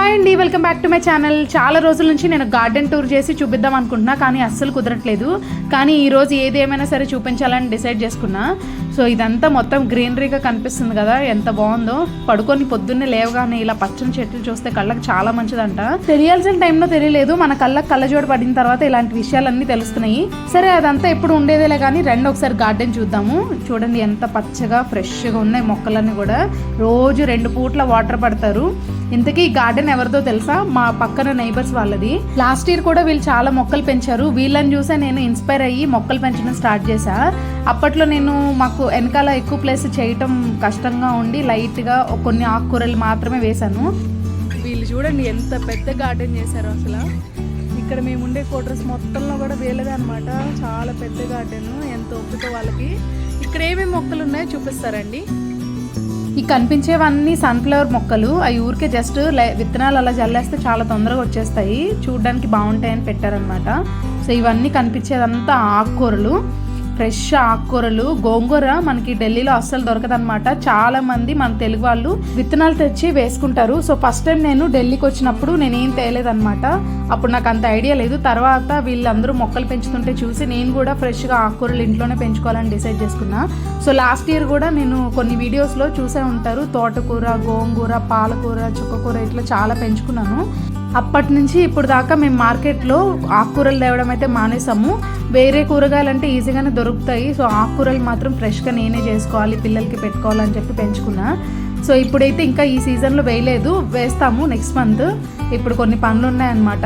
Hi అండి welcome back to my channel. చాలా రోజుల నుంచి నేను గార్డెన్ టూర్ చేసి చూపిద్దాం అనుకుంటున్నా కానీ అస్సలు కుదరట్లేదు. కానీ ఈరోజు ఏది ఏమైనా సరే చూపించాలని డిసైడ్ చేసుకున్నా. సో ఇదంతా మొత్తం గ్రీనరీగా కనిపిస్తుంది కదా ఎంత బాగుందో. పడుకొని పొద్దున్నే లేవగానే ఇలా పచ్చని చెట్లు చూస్తే కళ్ళకి చాలా మంచిదంట. తెలియాల్సిన టైంలో తెలియలేదు మన కళ్ళకి కళ్ళజోడు పడిన తర్వాత ఇలాంటి విషయాలన్నీ తెలుస్తున్నాయి. సరే అదంతా ఎప్పుడు ఉండేదేలే కానీ రెండు ఒకసారి గార్డెన్ చూద్దాము. చూడండి ఎంత పచ్చగా ఫ్రెష్గా ఉన్నాయి మొక్కలన్నీ కూడా. రోజు రెండు పూట్ల వాటర్ పడతారు. ఇంతకీ ఈ గార్డెన్ ఎవరిదో తెలుసా? మా పక్కన నైబర్స్ వాళ్ళది. లాస్ట్ ఇయర్ కూడా వీళ్ళు చాలా మొక్కలు పెంచారు. వీళ్ళని చూసే నేను ఇన్స్పైర్ అయ్యి మొక్కలు పెంచడం స్టార్ట్ చేశా. అప్పట్లో నేను మాకు వెనకాల ఎక్కువ ప్లేస్ చేయటం కష్టంగా ఉండి లైట్గా కొన్ని ఆకుకూరలు మాత్రమే వేశాను. వీళ్ళు చూడండి ఎంత పెద్ద గార్డెన్ చేశారు అసలు. ఇక్కడ మేము ఉండే క్వార్టర్స్ మొత్తంలో కూడా వీళ్ళదే అనమాట చాలా పెద్ద గార్డెన్ ఎంత ఒప్పుతో వాళ్ళకి. ఇక్కడ ఏమేమి మొక్కలు ఉన్నాయో చూపిస్తారండి. ఈ కనిపించేవన్నీ సన్ఫ్లవర్ మొక్కలు. అవి ఊరికే జస్ట్ విత్తనాలు అలా జల్లేస్తే చాలా తొందరగా వచ్చేస్తాయి. చూడడానికి బాగుంటాయని పెట్టారనమాట సో ఇవన్నీ కనిపించేదంతా ఆకుకూరలు. ఫ్రెష్ ఆకుకూరలు గోంగూర మనకి ఢిల్లీలో అస్సలు దొరకదనమాట చాలా మంది మన తెలుగు వాళ్ళు విత్తనాలు తెచ్చి వేసుకుంటారు. సో ఫస్ట్ టైం నేను ఢిల్లీకి వచ్చినప్పుడు నేనేం తేలేదనమాట అప్పుడు నాకు అంత ఐడియా లేదు. తర్వాత వీళ్ళందరూ మొక్కలు పెంచుతుంటే చూసి నేను కూడా ఫ్రెష్గా ఆకుకూరలు ఇంట్లోనే పెంచుకోవాలని డిసైడ్ చేసుకున్నా. సో లాస్ట్ ఇయర్ కూడా నేను కొన్ని వీడియోస్లో చూసే ఉంటారు. తోటకూర గోంగూర పాలకూర చుక్కకూర ఇట్లా చాలా పెంచుకున్నాను. అప్పటి నుంచి ఇప్పుడు దాకా మేము మార్కెట్లో ఆకుకూరలు తేవడం అయితే మానేసాము. వేరే కూరగాయలు అంటే ఈజీగానే దొరుకుతాయి. సో ఆకుకూరలు మాత్రం ఫ్రెష్గా నేనే చేసుకోవాలి పిల్లలకి పెట్టుకోవాలని చెప్పి పెంచుకున్నా. సో ఇప్పుడైతే ఇంకా ఈ సీజన్లో వేయలేదు. వేస్తాము నెక్స్ట్ మంత్. ఇప్పుడు కొన్ని పనులు ఉన్నాయన్నమాట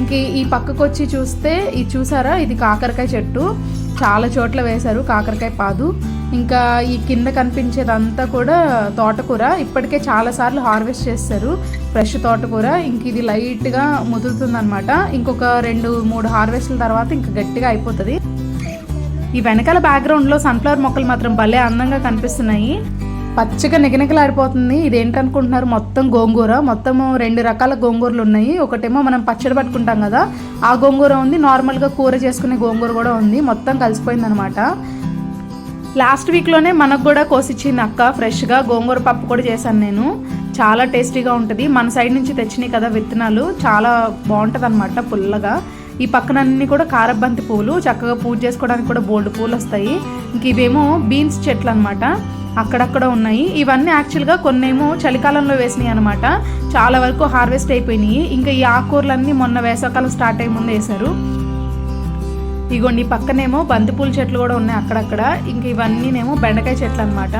ఇంక ఈ పక్కకు వచ్చి చూస్తే ఇది చూసారా? ఇది కాకరకాయ చెట్టు. చాలా చోట్ల వేశారు కాకరకాయ పాదు. ఇంకా ఈ కింద కనిపించేదంతా కూడా తోటకూర. ఇప్పటికే చాలా సార్లు హార్వెస్ట్ చేస్తారు. ఫ్రెష్ తోటకూర. ఇంక ఇది లైట్గా ముదురుతుందనమాట ఇంకొక రెండు మూడు హార్వెస్ట్ల తర్వాత ఇంకా గట్టిగా అయిపోతుంది. ఈ వెనకాల బ్యాక్గ్రౌండ్లో సన్ఫ్లవర్ మొక్కలు మాత్రం భలే అందంగా కనిపిస్తున్నాయి. పచ్చగా నిగనిగలాడిపోతుంది. ఇదేంటనుకుంటున్నారు? మొత్తం గోంగూర. మొత్తం రెండు రకాల గోంగూరలు ఉన్నాయి. ఒకటేమో మనం పచ్చడి పట్టుకుంటాం కదా. ఆ గోంగూర ఉంది. నార్మల్గా కూర చేసుకునే గోంగూర కూడా ఉంది. మొత్తం కలిసిపోయింది అనమాట లాస్ట్ వీక్లోనే మనకు కూడా కోసిచ్చింది అక్క. ఫ్రెష్గా గోంగూర పప్పు కూడా చేశాను నేను. చాలా టేస్టీగా ఉంటుంది. మన సైడ్ నుంచి తెచ్చినాయి కదా విత్తనాలు చాలా బాగుంటుంది అనమాట పుల్లగా. ఈ పక్కన అన్ని కూడా కారబంతి పూలు చక్కగా పూజ చేసుకోవడానికి కూడా బోల్డ్ పూలు వస్తాయి ఇంక ఇవేమో బీన్స్ చెట్లు అనమాట అక్కడక్కడ ఉన్నాయి. ఇవన్నీ యాక్చువల్గా కొన్నేమో చలికాలంలో వేసినాయి అనమాట చాలా వరకు హార్వెస్ట్ అయిపోయినాయి. ఇంకా ఈ ఆకుకూరలన్నీ మొన్న వేసవకాలం స్టార్ట్ అయ్యే ముందు వేశారు. ఇగోండి ఈ పక్కనేమో బంతిపూల చెట్లు కూడా ఉన్నాయి అక్కడక్కడ. ఇంక ఇవన్నీనేమో బెండకాయ చెట్లు అనమాట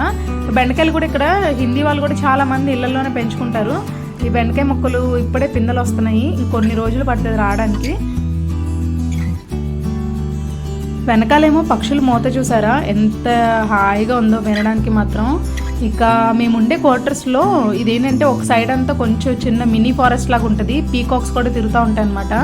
బెండకాయలు కూడా ఇక్కడ హిందీ వాళ్ళు కూడా చాలా మంది ఇళ్ళలోనే పెంచుకుంటారు. ఈ బెండకాయ మొక్కలు ఇప్పుడే పిందెలు వస్తున్నాయి. ఇంకొన్ని రోజులు పడుతుంది రావడానికి. వెనకాలేమో పక్షులు మూత చూసారా? ఎంత హాయిగా ఉందో వినడానికి మాత్రం. ఇక మేము ఉండే క్వార్టర్స్లో ఇదేంటంటే ఒక సైడ్ అంతా కొంచెం చిన్న మినీ ఫారెస్ట్ లాగా ఉంటుంది. పీకాక్స్ కూడా తిరుగుతూ ఉంటాయి అనమాట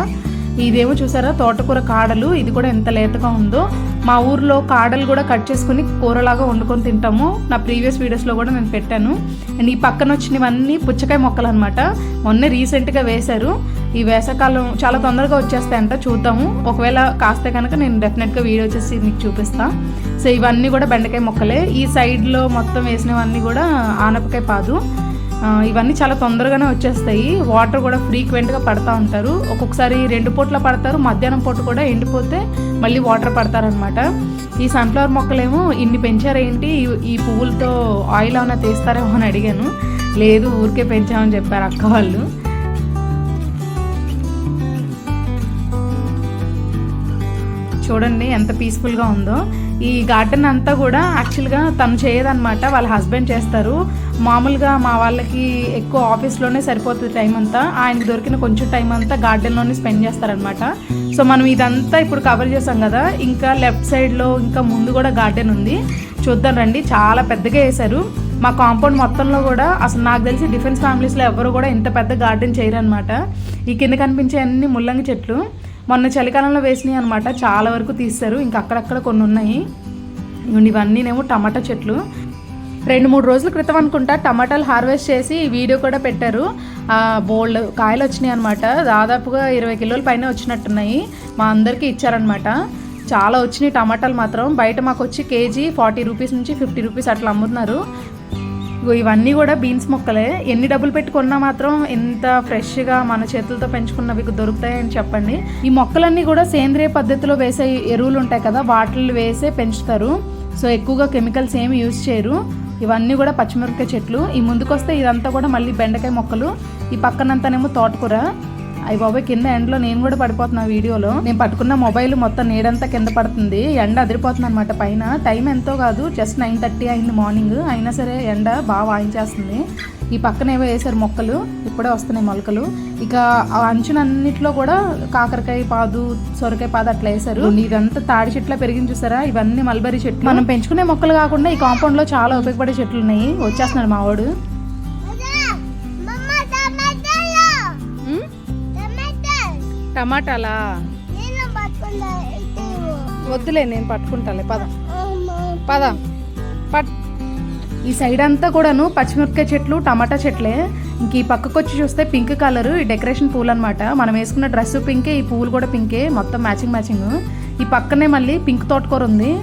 ఇదేమో చూసారా? తోటకూర కాడలు. ఇది కూడా ఎంత లేతగా ఉందో. మా ఊర్లో కాడలు కూడా కట్ చేసుకుని కూరలాగా వండుకొని తింటాము. నా ప్రీవియస్ వీడియోస్లో కూడా నేను పెట్టాను. అండ్ ఈ పక్కన వచ్చినవన్నీ పుచ్చకాయ మొక్కలు అనమాట మొన్న రీసెంట్గా వేశారు. ఈ వేసవకాలం చాలా తొందరగా వచ్చేస్తాయంట. చూద్దాము. ఒకవేళ కాస్తే కనుక నేను డెఫినెట్గా వీడియో చేసి మీకు చూపిస్తాను సో ఇవన్నీ కూడా బెండకాయ మొక్కలే. ఈ సైడ్లో మొత్తం వేసినవన్నీ కూడా ఆనపకాయ పాదు. ఇవన్నీ చాలా తొందరగానే వచ్చేస్తాయి. వాటర్ కూడా ఫ్రీక్వెంట్గా పడతా ఉంటారు. ఒక్కొక్కసారి రెండు పూట్ల పడతారు మధ్యాహ్నం పూట కూడా ఎండిపోతే మళ్ళీ వాటర్ పడతారనమాట ఈ సన్ఫ్లవర్ మొక్కలేమో ఇన్ని పెంచారేంటి? ఈ- ఈ పువ్వులతో ఆయిల్ ఏమైనా తీస్తారేమో అని అడిగాను. లేదు ఊరికే పెంచామని చెప్పారు అక్క వాళ్ళు. చూడండి ఎంత పీస్ఫుల్గా ఉందో. ఈ గార్డెన్ అంతా కూడా యాక్చువల్గా తను చేయదనమాట వాళ్ళ హస్బెండ్ చేస్తారు. మామూలుగా మా వాళ్ళకి ఎక్కువ ఆఫీస్లోనే సరిపోతుంది టైం అంతా. ఆయనకి దొరికిన కొంచెం టైం అంతా గార్డెన్లోనే స్పెండ్ చేస్తారనమాట సో మనం ఇదంతా ఇప్పుడు కవర్ చేసాం కదా ఇంకా లెఫ్ట్ సైడ్లో ఇంకా ముందు కూడా గార్డెన్ ఉంది. చూద్దాం రండి చాలా పెద్దగా వేశారు. మా కాంపౌండ్ మొత్తంలో కూడా అసలు నాకు తెలిసి డిఫెన్స్ ఫ్యామిలీస్లో ఎవరు కూడా ఇంత పెద్ద గార్డెన్ చేయరనమాట ఈ కింద కనిపించే అన్ని ముల్లంగి చెట్లు. మొన్న చలికాలంలో వేసినాయి అనమాట చాలా వరకు తీస్తారు. ఇంకా అక్కడక్కడ కొన్ని ఉన్నాయి. ఇవన్నీనేమో టమాటా చెట్లు. రెండు మూడు రోజుల క్రితం అనుకుంటా టమాటాలు హార్వెస్ట్ చేసి వీడియో కూడా పెట్టారు. బోల్డ్ కాయలు వచ్చినాయి అనమాట దాదాపుగా ఇరవై కిలోల పైన వచ్చినట్టున్నాయి. మా అందరికీ ఇచ్చారనమాట చాలా వచ్చినాయి టమాటాలు మాత్రం. బయట మాకు వచ్చి కేజీ ఫార్టీ రూపీస్ నుంచి ఫిఫ్టీ రూపీస్ అట్లా అమ్ముతున్నారు. ఇవన్నీ కూడా బీన్స్ మొక్కలే. ఎన్ని డబ్బులు పెట్టుకున్నా మాత్రం ఎంత ఫ్రెష్గా మన చేతులతో పెంచుకున్నవి దొరుకుతాయని చెప్పండి. ఈ మొక్కలన్నీ కూడా సేంద్రియ పద్ధతిలో వేసే ఎరువులు ఉంటాయి కదా వాటిల్లో వేసే పెంచుతారు. సో ఎక్కువగా కెమికల్స్ ఏమి యూజ్ చేయరు. ఇవన్నీ కూడా పచ్చిమిరపకాయ చెట్లు. ఈ ముందుకొస్తే ఇదంతా కూడా మళ్ళీ బెండకాయ మొక్కలు. ఈ పక్కనంతానేమో తోటకూర. అవి బాబాయ్ కింద ఎండలో నేను కూడా పడిపోతున్నా వీడియోలో. నేను పట్టుకున్న మొబైల్ మొత్తం నీడంతా కింద పడుతుంది. ఎండ అదిరిపోతుంది అనమాట పైన. టైం ఎంతో కాదు జస్ట్ నైన్ థర్టీ అయింది మార్నింగ్ అయినా సరే ఎండ బాగా వాయించేస్తుంది. ఈ పక్కన ఏవో వేసారు మొక్కలు. ఇప్పుడే వస్తున్నాయి మొలకలు. ఇక ఆ అంచునన్నిట్లో కూడా కాకరకాయ పాదు సొరకాయ పాదు అట్లా వేసారు ఇదంతా తాడి చెట్ల పెరిగింది చూసారా? ఇవన్నీ మల్బరీ చెట్లు. మనం పెంచుకునే మొక్కలు కాకుండా ఈ కాంపౌండ్లో చాలా ఉపయోగపడే చెట్లు ఉన్నాయి. వచ్చేస్తున్నాడు మావాడు టమాటాలు? వద్దులే నేను పట్టుకుంటాలే పద. పద. పట్. ఈ సైడ్ అంతా కూడాను పచ్చిమిరపకాయ చెట్లు టమాటా చెట్లే. ఇంక ఈ పక్కకు వచ్చి చూస్తే పింక్ కలర్ ఈ డెకరేషన్ పూలు అనమాట మనం వేసుకున్న డ్రెస్ పింకే ఈ పూలు కూడా పింకే మొత్తం మ్యాచింగ్ మ్యాచింగ్. ఈ పక్కనే మళ్ళీ పింక్ తోటకూర ఉంది.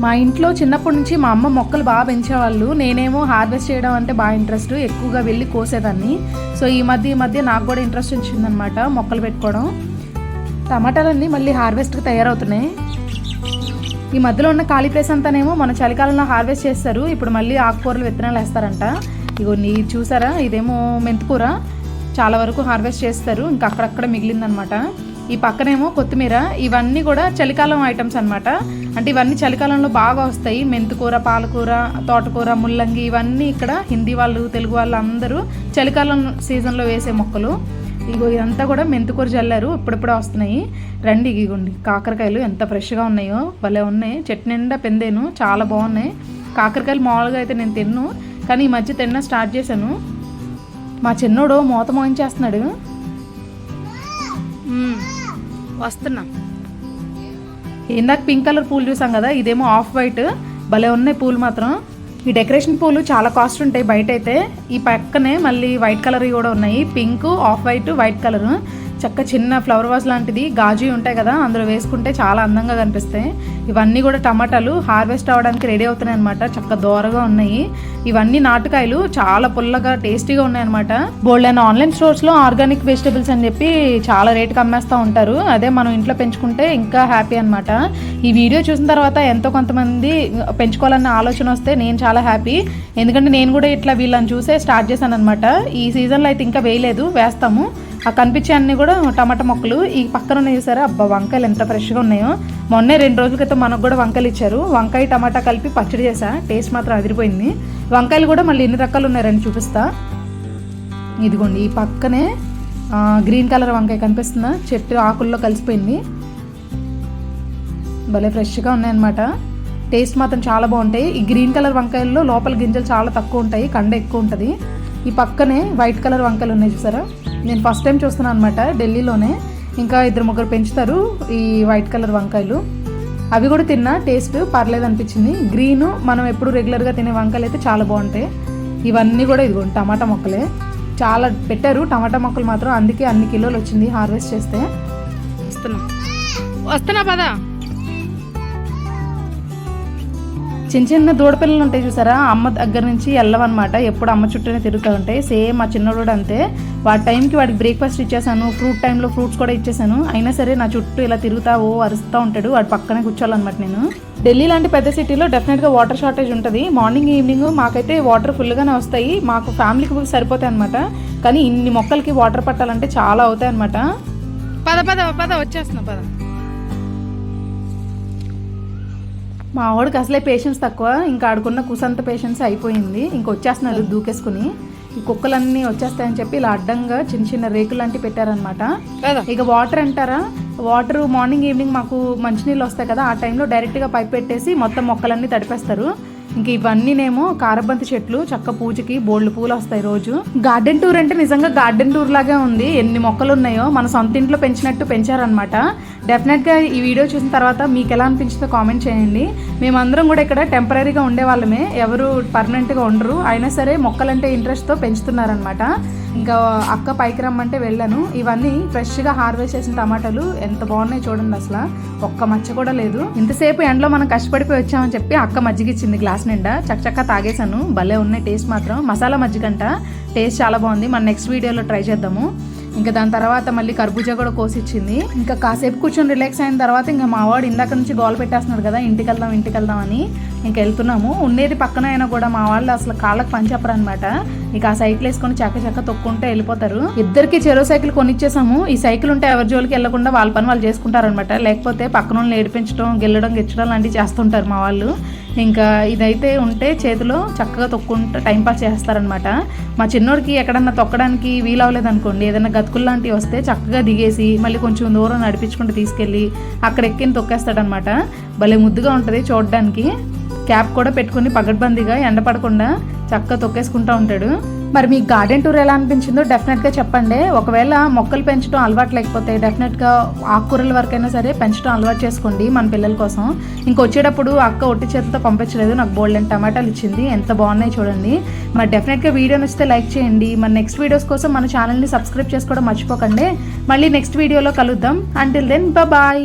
మా ఇంట్లో చిన్నప్పటి నుంచి మా అమ్మ మొక్కలు బాగా పెంచేవాళ్ళు. నేనేమో హార్వెస్ట్ చేయడం అంటే బాగా ఇంట్రెస్ట్ ఎక్కువగా వెళ్ళి కోసేదాన్ని. సో ఈ మధ్య ఈ మధ్య నాకు కూడా ఇంట్రెస్ట్ వచ్చిందనమాట మొక్కలు పెట్టుకోవడం. టమాటాలన్నీ మళ్ళీ హార్వెస్ట్కి తయారవుతున్నాయి. ఈ మధ్యలో ఉన్న ఖాళీ ప్లేస్ అంతానేమో మన చలికాలంలో హార్వెస్ట్ చేస్తారు. ఇప్పుడు మళ్ళీ ఆకుకూరలు విత్తనాలు వేస్తారంట. ఇగో నీ చూసారా? ఇదేమో మెంతికూర. చాలా వరకు హార్వెస్ట్ చేస్తారు. ఇంకా అక్కడక్కడ మిగిలిందనమాట. ఈ పక్కనేమో కొత్తిమీర. ఇవన్నీ కూడా చలికాలం ఐటమ్స్ అన్నమాట. అంటే ఇవన్నీ చలికాలంలో బాగా వస్తాయి. మెంతికూర పాలకూర తోటకూర ముల్లంగి ఇవన్నీ ఇక్కడ హిందీ వాళ్ళు తెలుగు వాళ్ళు అందరూ చలికాలం సీజన్లో వేసే మొక్కలు. ఇగో ఇదంతా కూడా మెంతికూర జల్లారు ఇప్పుడిప్పుడే వస్తున్నాయి. రండి ఇగోండి. కాకరకాయలు ఎంత ఫ్రెష్గా ఉన్నాయో భలే ఉన్నాయి. చెట్టు నిండా పెందేను చాలా బాగున్నాయి. కాకరకాయలు మామూలుగా అయితే నేను తిన్ను కానీ ఈ మధ్య తిన్న స్టార్ట్ చేశాను. మా చిన్నోడు మూత మోయించేస్తున్నాడు. వస్తున్నా. ఇందాక పింక్ కలర్ పూలు చూసాం కదా ఇదేమో ఆఫ్ వైట్. భలే ఉన్నాయి పూలు మాత్రం. ఈ డెకరేషన్ పూలు చాలా కాస్ట్ ఉంటాయి బయట అయితే ఈ పక్కనే మళ్ళీ వైట్ కలర్ కూడా ఉన్నాయి. Pink off white white colour. చక్క చిన్న ఫ్లవర్ వాజ్ లాంటిది. గాజు ఉంటాయి కదా అందులో వేసుకుంటే చాలా అందంగా కనిపిస్తాయి. ఇవన్నీ కూడా టమాటాలు హార్వెస్ట్ అవ్వడానికి రెడీ అవుతున్నాయి అనమాట చక్క దోరగా ఉన్నాయి. ఇవన్నీ నాటుకాయలు చాలా పుల్లగా టేస్టీగా ఉన్నాయి అనమాట బోల్డ్ అండ్ ఆన్లైన్ స్టోర్స్లో ఆర్గానిక్ వెజిటబుల్స్ అని చెప్పి చాలా రేటుకి అమ్మేస్తూ ఉంటారు. అదే మనం ఇంట్లో పెంచుకుంటే ఇంకా హ్యాపీ అనమాట ఈ వీడియో చూసిన తర్వాత ఎంతో కొంతమంది పెంచుకోవాలన్న ఆలోచన వస్తే నేను చాలా హ్యాపీ. ఎందుకంటే నేను కూడా ఇట్లా వీళ్ళని చూసే స్టార్ట్ చేశాను అనమాట ఈ సీజన్లో అయితే ఇంకా వేయలేదు వేస్తాము. ఆ కనిపించే అన్ని కూడా టమాటా మొక్కలు. ఈ పక్కన ఉన్నాయి చూసారా? అబ్బా వంకాయలు ఎంత ఫ్రెష్గా ఉన్నాయో. మొన్నే రెండు రోజుల క్రితం మనకు కూడా వంకాయలు ఇచ్చారు. వంకాయ టమాటా కలిపి పచ్చడి చేసా టేస్ట్ మాత్రం అదిరిపోయింది. వంకాయలు కూడా మళ్ళీ ఎన్ని రకాలు ఉన్నాయని చూపిస్తా. ఇదిగోండి ఈ పక్కనే గ్రీన్ కలర్ వంకాయ కనిపిస్తుందా? చెట్టు ఆకుల్లో కలిసిపోయింది. భలే ఫ్రెష్గా ఉన్నాయన్నమాట. టేస్ట్ మాత్రం చాలా బాగుంటాయి. ఈ గ్రీన్ కలర్ వంకాయల్లో లోపల గింజలు చాలా తక్కువ ఉంటాయి. కండ ఎక్కువ ఉంటుంది. ఈ పక్కనే వైట్ కలర్ వంకాయలు ఉన్నాయి చూసారా? నేను ఫస్ట్ టైం చూస్తున్నాను అనమాట ఢిల్లీలోనే. ఇంకా ఇద్దరు ముగ్గురు పెంచుతారు ఈ వైట్ కలర్ వంకాయలు. అవి కూడా తిన్నా టేస్ట్ పర్లేదు అనిపించింది. గ్రీను మనం ఎప్పుడు రెగ్యులర్గా తినే వంకాయలు అయితే చాలా బాగుంటాయి. ఇవన్నీ కూడా ఇదిగోండి టమాటా మొక్కలే. చాలా పెట్టారు టమాటా మొక్కలు మాత్రం అందుకే అన్ని కిలోలు వచ్చింది హార్వెస్ట్ చేస్తే. వస్తున్నా. వస్తున్నా పదా. చిన్న చిన్న దూడపిల్లలు ఉంటాయి చూసారా? అమ్మ దగ్గర నుంచి వెళ్ళవన్నమాట ఎప్పుడు అమ్మ చుట్టూనే తిరుగుతూ ఉంటాయి సేమ్ మా చిన్నోడు కూడా అంతే. వాడి టైంకి వాడికి బ్రేక్ఫాస్ట్ ఇచ్చేసాను. ఫ్రూట్ టైంలో ఫ్రూట్స్ కూడా ఇచ్చేసాను. అయినా సరే నా చుట్టూ ఇలా తిరుగుతా ఓ అరుస్తూ ఉంటాడు. వాడు పక్కనే కూర్చోవాలన్నమాట నేను. ఢిల్లీ లాంటి పెద్ద సిటీలో డెఫినెట్గా వాటర్ షార్టేజ్ ఉంటుంది. మార్నింగ్ ఈవినింగ్ మాకైతే వాటర్ ఫుల్గానే వస్తాయి. మాకు ఫ్యామిలీకి సరిపోతాయి అనమాట కానీ ఇన్ని మొక్కలకి వాటర్ పట్టాలంటే చాలా అవుతాయి అనమాట పద పద పద వచ్చేస్తున్నా పద. మా వాడికి అసలే పేషెన్స్ తక్కువ. ఇంకా ఆడుకున్న కుసంత పేషెన్స్ అయిపోయింది. ఇంక వచ్చేస్తున్నాడు దూకేసుకుని. ఈ కుక్కలన్నీ వచ్చేస్తాయని చెప్పి ఇలా అడ్డంగా చిన్న చిన్న రేకులు లాంటివి పెట్టారనమాట ఇక వాటర్ అంటారా? వాటర్ మార్నింగ్ ఈవినింగ్ మాకు మంచినీళ్ళు వస్తాయి కదా. ఆ టైంలో డైరెక్ట్గా పైప్ పెట్టేసి మొత్తం మొక్కలన్నీ తడిపేస్తారు. ఇంకా ఇవన్నీనేమో కారబంతి చెట్లు చక్క పూజకి బోల్డ్ పూలు వస్తాయి రోజు. గార్డెన్ టూర్ అంటే నిజంగా గార్డెన్ టూర్ లాగే ఉంది. ఎన్ని మొక్కలు ఉన్నాయో మన సొంత ఇంట్లో పెంచినట్టు పెంచారనమాట డెఫినెట్గా ఈ వీడియో చూసిన తర్వాత మీకు ఎలా అనిపించిందో కామెంట్ చేయండి. మేమందరం కూడా ఇక్కడ టెంపరీగా ఉండే వాళ్ళమే. ఎవరు పర్మనెంట్గా ఉండరు. అయినా సరే మొక్కలంటే ఇంట్రెస్ట్తో పెంచుతున్నారనమాట ఇంకా అక్క పైకి రమ్మంటే వెళ్ళాను. ఇవన్నీ ఫ్రెష్గా హార్వెస్ట్ చేసిన టమాటాలు ఎంత బాగున్నాయి చూడండి అసలు. ఒక్క మచ్చ కూడా లేదు. ఇంతసేపు ఎండలో మనం కష్టపడిపోయి వచ్చామని చెప్పి అక్క మజ్జిగిచ్చింది గ్లాస్ నిండా. చక్కచక్క తాగేశాను. భలే ఉన్నాయి. టేస్ట్ మాత్రం. మసాలా మజ్జిగంట. టేస్ట్ చాలా బాగుంది. మన నెక్స్ట్ వీడియోలో ట్రై చేద్దాము. ఇంకా దాని తర్వాత మళ్ళీ కర్బూజా కూడా కోసి ఇచ్చింది ఇంకా కాసేపు కూర్చొని రిలాక్స్ అయిన తర్వాత ఇంకా మా వాడు ఇందాక నుంచి గోల్ పెట్టేస్తున్నాడు కదా ఇంటికి వెళ్దాం ఇంటికి వెళ్దాం అని ఇంకా వెళ్తున్నాము. ఉండేది పక్కన అయినా కూడా మా వాళ్ళు అసలు కాళ్ళకి పని చెప్పరు అనమాట ఇక ఆ సైకిల్ వేసుకొని చక్క చక్క తొక్కుంటే వెళ్ళిపోతారు. ఇద్దరికి చెరో సైకిల్ కొనిచ్చేసాము. ఈ సైకిల్ ఉంటే ఎవరి జోలికి వెళ్ళకుండా వాళ్ళ పని వాళ్ళు చేసుకుంటారనమాట లేకపోతే పక్కన వాళ్ళని ఏడిపించడం గెల్లడం గెచ్చడం లాంటివి చేస్తుంటారు మా వాళ్ళు. ఇంకా ఇదైతే ఉంటే చేతిలో చక్కగా తొక్కుంటూ టైంపాస్ చేస్తారనమాట మా చిన్నోడికి ఎక్కడన్నా తొక్కడానికి వీలు అవ్వలేదనుకోండి ఏదైనా గతుకులు లాంటివి వస్తే చక్కగా దిగేసి మళ్ళీ కొంచెం దూరం నడిపించుకుంటూ తీసుకెళ్ళి అక్కడ ఎక్కిన తొక్కేస్తాడనమాట భలే ముద్దుగా ఉంటుంది చూడడానికి. క్యాప్ కూడా పెట్టుకుని పగడ్బందీగా ఎండ పడకుండా చక్కగా తొక్కేసుకుంటూ ఉంటాడు. మరి మీకు గార్డెన్ టూర్ ఎలా అనిపించిందో డెఫినెట్గా చెప్పండి. ఒకవేళ మొక్కలు పెంచడం అలవాటు లేకపోతే డెఫినెట్గా ఆకుకూరల వరకైనా సరే పెంచడం అలవాటు చేసుకోండి మన పిల్లల కోసం. ఇంకొచ్చేటప్పుడు అక్క ఒట్టి చేతితో పంపించలేదు నాకు బోల్డెన్ టమాటాలు ఇచ్చింది. ఎంత బాగున్నాయి చూడండి. మరి డెఫినెట్గా వీడియో నచ్చితే లైక్ చేయండి. మన నెక్స్ట్ వీడియోస్ కోసం మన ఛానల్ని సబ్స్క్రైబ్ చేసుకోవడం మర్చిపోకండి. మళ్ళీ నెక్స్ట్ వీడియోలో కలుద్దాం. Until then bye